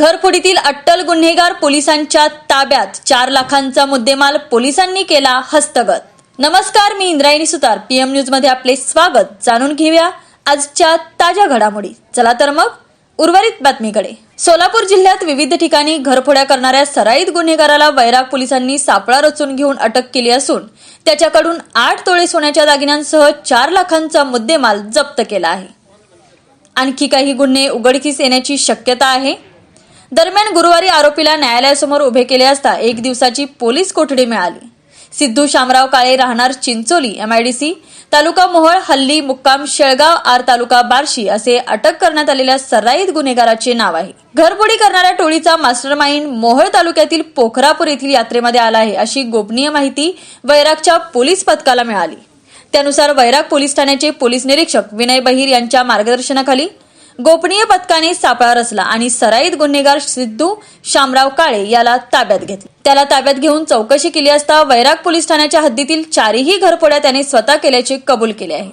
घरफोडीतील अट्टल गुन्हेगार पोलिसांच्या ताब्यात चार लाखांचा मुद्देमाल पोलिसांनी केला हस्तगत. नमस्कार मी इंद्रायणी सुतार. पीएम न्यूजमध्ये आपले स्वागत. जाणून घेऊया आजच्या ताज्या घडामोडी. चला तर मग उर्वरित बातमीकडे. सोलापूर जिल्ह्यात विविध ठिकाणी घरफोड्या करणाऱ्या सराईत गुन्हेगाराला वैराग पोलिसांनी सापळा रचून घेऊन अटक केली असून त्याच्याकडून आठ तोळे सोन्याच्या दागिन्यांसह चार लाखांचा मुद्देमाल जप्त केला आहे. आणखी काही गुन्हे उघडकीस येण्याची शक्यता आहे? दरम्यान गुरुवारी आरोपीला न्यायालयासमोर उभे केले असता एक दिवसाची पोलीस कोठडी मिळाली. सिद्धू शामराव काळे राहणार चिंचोली एमआयडीसी तालुका मोहळ हल्ली मुक्काम शेळगाव आर तालुका बार्शी असे अटक करण्यात आलेल्या सराईत गुन्हेगाराचे नाव आहे. घरबुडी करणाऱ्या टोळीचा मास्टरमाइंड मोहळ तालुक्यातील पोखरापूर येथील यात्रेमध्ये आला आहे अशी गोपनीय माहिती वैरागच्या पोलीस पथकाला मिळाली. त्यानुसार वैराग पोलीस ठाण्याचे पोलीस निरीक्षक विनय बहिर यांच्या मार्गदर्शनाखाली गोपनीय पथकाने सापळा रचला आणि सराईत गुन्हेगार सिद्धू शामराव काळे याला ताब्यात घेतले. त्याला ताब्यात घेऊन चौकशी केली असता वैराग पोलीस ठाण्याच्या हद्दीतील चारही घरफोड्या त्याने स्वतः केल्याचे कबूल केले आहे.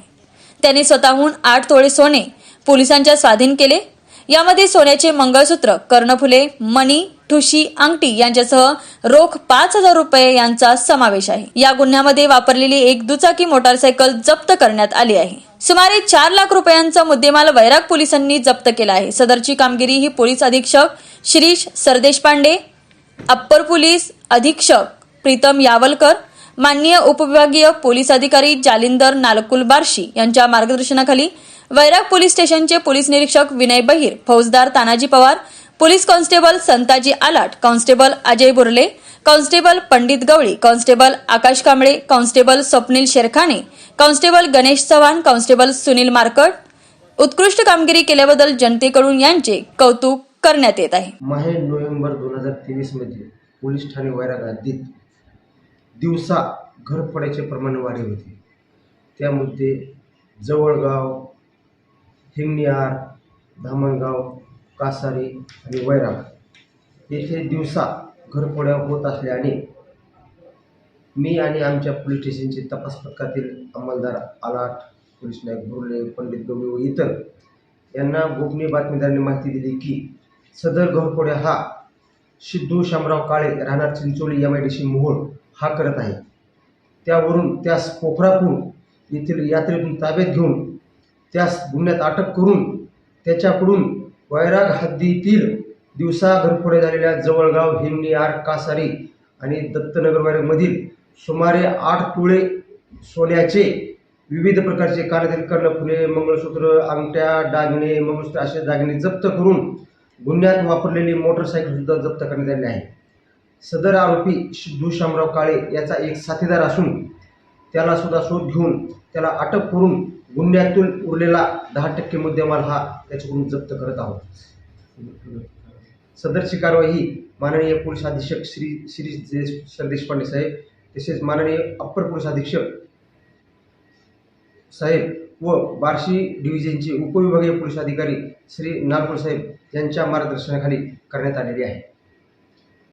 त्याने स्वतःहून आठ तोळे सोने पोलिसांच्या स्वाधीन केले. यामध्ये सोन्याचे मंगळसूत्र कर्णफुले मणी ठुशी अंगठी यांच्यासह रोख पाच हजार रुपये यांचा समावेश आहे. या गुन्ह्यामध्ये वापरलेली एक दुचाकी मोटारसायकल जप्त करण्यात आली आहे. सुमारे चार लाख रुपयांचा मुद्देमाल वैराग पोलिसांनी जप्त केला आहे. सदरची कामगिरी ही पोलीस अधीक्षक शिरीष सरदेशपांडे अप्पर पोलीस अधीक्षक प्रीतम यावलकर माननीय उपविभागीय पोलीस अधिकारी जालिंदर नालकुल बार्शी यांच्या मार्गदर्शनाखाली वैराग पोलीस स्टेशनचे पोलीस निरीक्षक विनय बहिर फौजदार Tanaji Pawar police constable Santaji Alat constable Ajay Burle constable Pandit Gawali constable Akash Kamble constable Swapnil Sherkhane constable Ganesh Chavan constable Sunil Markat. उत्कृष्ट कामगिरी केल्याबद्दल जनतेकडून यांचे कौतुक करण्यात येत आहे. नोव्हेंबर दोन हजार तेवीसमध्ये पोलीस ठाणे वैराग हद्दीत दिवसा घरफोड्याचे प्रमाण वाढले होते. त्यामध्ये जवळगाव हिंगणियार धामणगाव कासारी आणि वैराग येथे दिवसा घरफोड्या होत असल्याने मी आणि आमच्या पोलीस स्टेशनचे तपास पथकातील अंमलदार आलाट पोलीस नायक बुर्ले पंडित गवळी व इतर यांना गोपनीय बातमीदारांनी माहिती दिली की सदर घरफोड्या हा सिद्धू शामराव काळे राहणार Chincholi M I D C Mohol हा करत आहे. त्यावरून त्यास पोखरापूर येथील यात्रेतून ताब्यात घेऊन त्यास गुन्ह्यात अटक करून त्याच्याकडून वैराग हद्दीतील दिवसा घरफोड्या झालेल्या जवळगाव हिंगणी आर कासारी आणि दत्तनगर वैरागमधील सुमारे आठ तुळे सोन्याचे विविध प्रकारचे कानातील कर्णफुले मंगळसूत्र अंगठ्या दागिने मंगळसूत्र असे दागिने जप्त करून गुन्ह्यात वापरलेली मोटरसायकलसुद्धा जप्त करण्यात आली आहे. सदर आरोपी सिद्धू शामराव काळे याचा एक साथीदार असून त्याला सुद्धा शोध घेऊन त्याला अटक करून गुन्ह्यातून उरलेला दहा टक्के मुद्देमाल हा त्याच्याकडून जप्त करत आहोत. सदरची कारवाई ही माननीय पोलीस अधीक्षक श्री श्री जयेश सरदेशपांडे साहेब तसेच माननीय अप्पर पोलीस अधीक्षक साहेब व बार्शी डिव्हिजनचे उपविभागीय पोलीस अधिकारी श्री नालपूर साहेब यांच्या मार्गदर्शनाखाली करण्यात आलेली आहे.